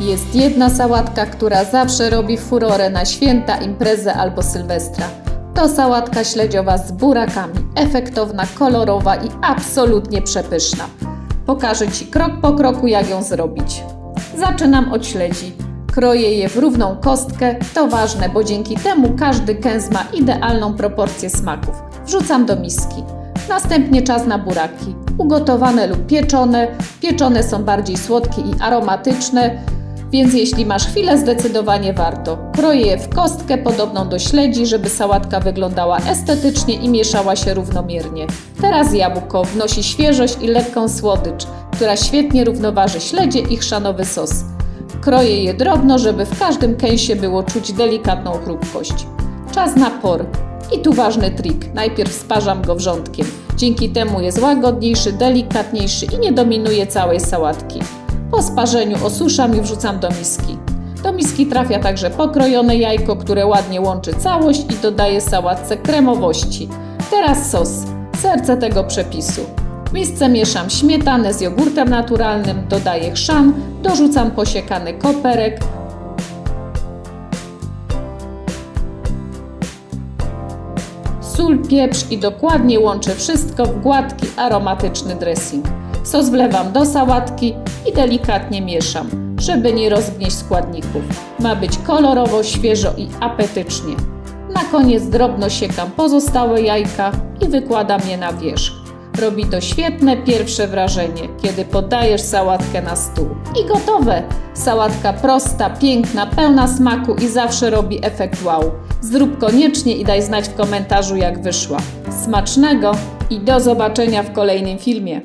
Jest jedna sałatka, która zawsze robi furorę na święta, imprezę albo sylwestra. To sałatka śledziowa z burakami. Efektowna, kolorowa i absolutnie przepyszna. Pokażę Ci krok po kroku, jak ją zrobić. Zaczynam od śledzi. Kroję je w równą kostkę. To ważne, bo dzięki temu każdy kęs ma idealną proporcję smaków. Wrzucam do miski. Następnie czas na buraki. Ugotowane lub pieczone. Pieczone są bardziej słodkie i aromatyczne, więc jeśli masz chwilę, zdecydowanie warto. Kroję je w kostkę podobną do śledzi, żeby sałatka wyglądała estetycznie i mieszała się równomiernie. Teraz jabłko wnosi świeżość i lekką słodycz, która świetnie równoważy śledzie i chrzanowy sos. Kroję je drobno, żeby w każdym kęsie było czuć delikatną chrupkość. Czas na por. I tu ważny trik. Najpierw sparzam go wrzątkiem. Dzięki temu jest łagodniejszy, delikatniejszy i nie dominuje całej sałatki. Po sparzeniu osuszam i wrzucam do miski. Do miski trafia także pokrojone jajko, które ładnie łączy całość i dodaje sałatce kremowości. Teraz sos, serce tego przepisu. W misce mieszam śmietanę z jogurtem naturalnym, dodaję chrzan, dorzucam posiekany koperek, sól, pieprz i dokładnie łączę wszystko w gładki, aromatyczny dressing. Sos wlewam do sałatki i delikatnie mieszam, żeby nie rozgnieść składników. Ma być kolorowo, świeżo i apetycznie. Na koniec drobno siekam pozostałe jajka i wykładam je na wierzch. Robi to świetne pierwsze wrażenie, kiedy podajesz sałatkę na stół. I gotowe! Sałatka prosta, piękna, pełna smaku i zawsze robi efekt wow. Zrób koniecznie i daj znać w komentarzu jak wyszła. Smacznego i do zobaczenia w kolejnym filmie.